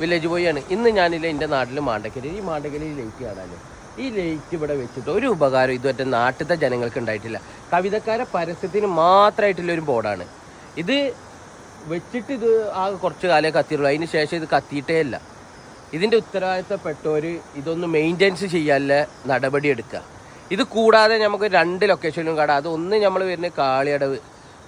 Village ബോയാണ് ഇന്ന് ഞാനില്ല എന്റെ നാട്ടിൽ മാണ്ടക്കരി ഈ മാണ്ടക്കരി ലൈറ്റ് കാണാനും ഈ ലൈറ്റ് ഇവിടെ വെച്ചിട്ട് ഒരു ഉപകാരം ഇതുവരെ നാട്ടിലത്തെ ജനങ്ങൾക്ക് ഉണ്ടായിട്ടില്ല. കവിതക്കാരെ പരസ്യത്തിന് മാത്രമായിട്ടുള്ള ഒരു ബോർഡാണ്. ഇത് വെച്ചിട്ട് ഇത് ആ കുറച്ച് കാലേ കത്തിയുള്ളൂ. അതിന് ശേഷം ഇത് കത്തിയിട്ടേ ഇല്ല. ഇതിന്റെ ഉത്തരവാദിത്തപ്പെട്ടവർ ഇതൊന്ന് മെയിന്റെനൻസ് ചെയ്യാനുള്ള നടപടി എടുക്കുക. ഇത് കൂടാതെ നമുക്ക് രണ്ട് ലൊക്കേഷനിലും കാണാം. അത് ഒന്ന് നമ്മൾ വരുന്ന കാളിയടവ്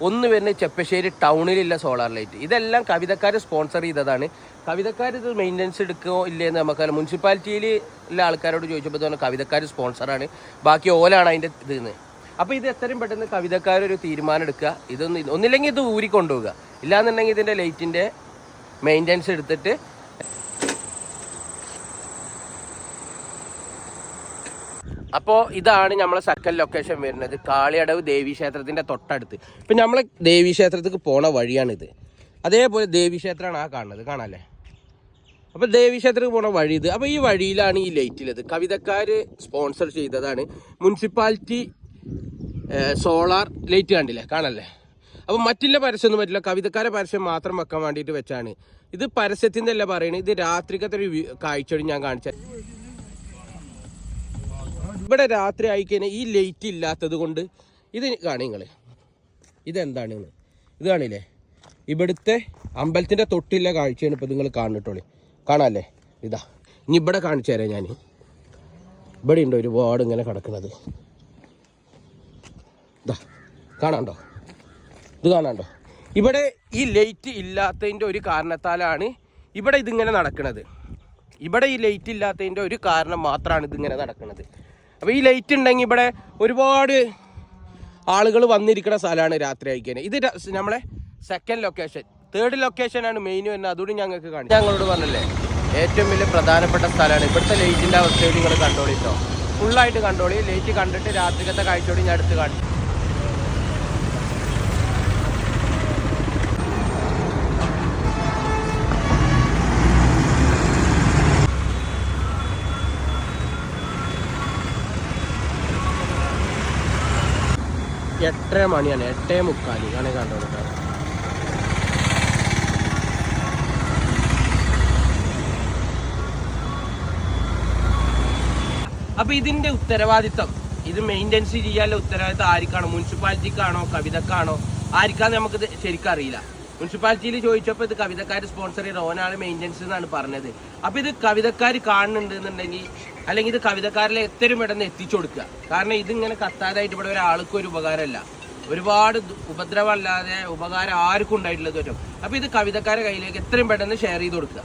ഒന്ന് വരുന്ന ചെപ്പശ്ശേരി ടൗണിലുള്ള സോളാർ ലൈറ്റ്. ഇതെല്ലാം കവിതക്കാർ സ്പോൺസർ ചെയ്തതാണ്. കവിതക്കാർ ഇത് മെയിന്റനൻസ് എടുക്കുമോ ഇല്ലേന്ന് നമുക്കറിയാം. മുനിസിപ്പാലിറ്റിയിൽ ഉള്ള ആൾക്കാരോട് ചോദിച്ചപ്പോൾ തന്നെ കവിതക്കാർ സ്പോൺസറാണ് ബാക്കി ഓലാണ് അതിന്റെ ഇതെന്ന് അപ്പോൾ ഇത് എത്രയും പെട്ടെന്ന് കവിതക്കാരൊരു തീരുമാനം എടുക്കുക. ഇതൊന്നും ഒന്നില്ലെങ്കിൽ ഇത് ഊരി ഊരിക്കൊണ്ടുപോകുക ഇല്ലാന്നുണ്ടെങ്കിൽ ഇതിന്റെ ലൈറ്റിന്റെ മെയിന്റനൻസ് എടുത്തിട്ട് അപ്പോൾ ഇതാണ് നമ്മളെ സക്കൽ ലൊക്കേഷൻ വരുന്നത്. കാളിയടവ് ദേവീക്ഷേത്രത്തിന്റെ തൊട്ടടുത്ത്. ഇപ്പം നമ്മൾ ദേവീക്ഷേത്രത്തേക്ക് പോണ വഴിയാണിത്. അതേപോലെ ദേവീക്ഷേത്രമാണ് ആ കാണുന്നത്. കാണാല്ലേ? അപ്പോൾ ദേവീക്ഷേത്രത്തിൽ പോണ വഴി ഇത്. അപ്പോൾ ഈ വഴിയിലാണ് ഈ ലൈറ്റിലത് കവിതക്കാർ സ്പോൺസർ ചെയ്തതാണ് മുനിസിപ്പാലിറ്റി സോളാർ ലൈറ്റ് കണ്ടില്ലേ? കാണല്ലേ? അപ്പോൾ മറ്റുള്ള പരസ്യമൊന്നും പറ്റില്ല. കവിതക്കാരെ പരസ്യം മാത്രം വെക്കാൻ വേണ്ടിയിട്ട് വെച്ചാണ്. ഇത് പരസ്യത്തിന്റെ അല്ല പറയുന്നത് ഇത് രാത്രിക്കത്തെ ഒരു കാഴ്ചയോട് ഞാൻ കാണിച്ച ഇവിടെ രാത്രി ആയിക്കഴിഞ്ഞാൽ ഈ ലൈറ്റ് ഇല്ലാത്തത് കൊണ്ട് ഇത് കാണി നിങ്ങൾ ഇതെന്താണ് ഇത്? കാണില്ലേ? ഇവിടുത്തെ അമ്പലത്തിന്റെ തൊട്ടില്ല കാഴ്ചയാണ് ഇപ്പോൾ നിങ്ങൾ കാണിട്ടോളി കാണാല്ലേ? ഇതാ. ഇനി ഇവിടെ കാണിച്ചു തരാം ഞാൻ ഇവിടെ ഉണ്ട് ഒരുപാട് ഇങ്ങനെ കിടക്കുന്നത്. ഇതാ. കാണാണ്ടോ? ഇത് കാണാണ്ടോ? ഇവിടെ ഈ ലൈറ്റ് ഇല്ലാത്തതിന്റെ ഒരു കാരണത്താലാണ് ഇവിടെ ഇതിങ്ങനെ നടക്കുന്നത് ഇവിടെ ഈ ലൈറ്റ് ഇല്ലാത്തതിന്റെ ഒരു കാരണം മാത്രമാണ് ഇതിങ്ങനെ നടക്കുന്നത് അപ്പോൾ ഈ ലൈറ്റ് ഉണ്ടെങ്കിൽ ഇവിടെ ഒരുപാട് ആളുകൾ വന്നിരിക്കുന്ന സ്ഥലമാണ് രാത്രി അയക്കാൻ ഇത് നമ്മളെ സെക്കൻഡ് ലൊക്കേഷൻ തേർഡ് ലൊക്കേഷനാണ് മെയിൻ വരുന്നത്. അതുകൂടി ഞങ്ങൾക്ക് കാണിച്ചു. ഞങ്ങളോട് പറഞ്ഞല്ലേ ഏറ്റവും വലിയ പ്രധാനപ്പെട്ട സ്ഥലമാണ്. ഇവിടുത്തെ ലൈറ്റിന്റെ അവസ്ഥയോട് നിങ്ങൾ കണ്ടോളിട്ടോ ഫുള്ളായിട്ട് കണ്ടോളി. ലൈറ്റ് കണ്ടിട്ട് രാത്രിക്കത്തെ കാഴ്ചയോട് ഞാൻ അടുത്ത് കാണിച്ചു. എട്ടര മണിയാണ് എട്ടേ മുക്കാൽ ആണ് കണ്ടുകൊടുക്കുക അപ്പൊ ഇതിന്റെ ഉത്തരവാദിത്തം ഇത് മെയിന്റെനൻസ് ചെയ്യാനുള്ള ഉത്തരവാദിത്തം ആർക്കാണോ? മുനിസിപ്പാലിറ്റിക്കാണോ കവിതക്കാണോ? ആർക്കാന്ന് നമുക്ക് ശരിക്കും അറിയില്ല. മുനിസിപ്പാലിറ്റിയിൽ ചോദിച്ചപ്പോൾ ഇത് കവിതക്കാർ സ്പോൺസർ ചെയ്ത ഓനാണ് മെയിന്റനൻസ് എന്നാണ് പറഞ്ഞത്. അപ്പോൾ ഇത് കവിതക്കാർ കാണുന്നുണ്ടെന്നുണ്ടെങ്കിൽ അല്ലെങ്കിൽ ഇത് കവിതക്കാരിലെ എത്രയും പെട്ടെന്ന് എത്തിച്ചു കൊടുക്കുക. കാരണം ഇതിങ്ങനെ കത്താതായിട്ട് ഇവിടെ ഒരാൾക്കും ഒരു ഉപകാരമല്ല. ഒരുപാട് ഉപദ്രവമല്ലാതെ ഉപകാരം ആർക്കും ഉണ്ടായിട്ടുള്ളത് വരും അപ്പോൾ ഇത് കവിതക്കാരെ കയ്യിലേക്ക് എത്രയും പെട്ടെന്ന് ഷെയർ ചെയ്ത് കൊടുക്കുക.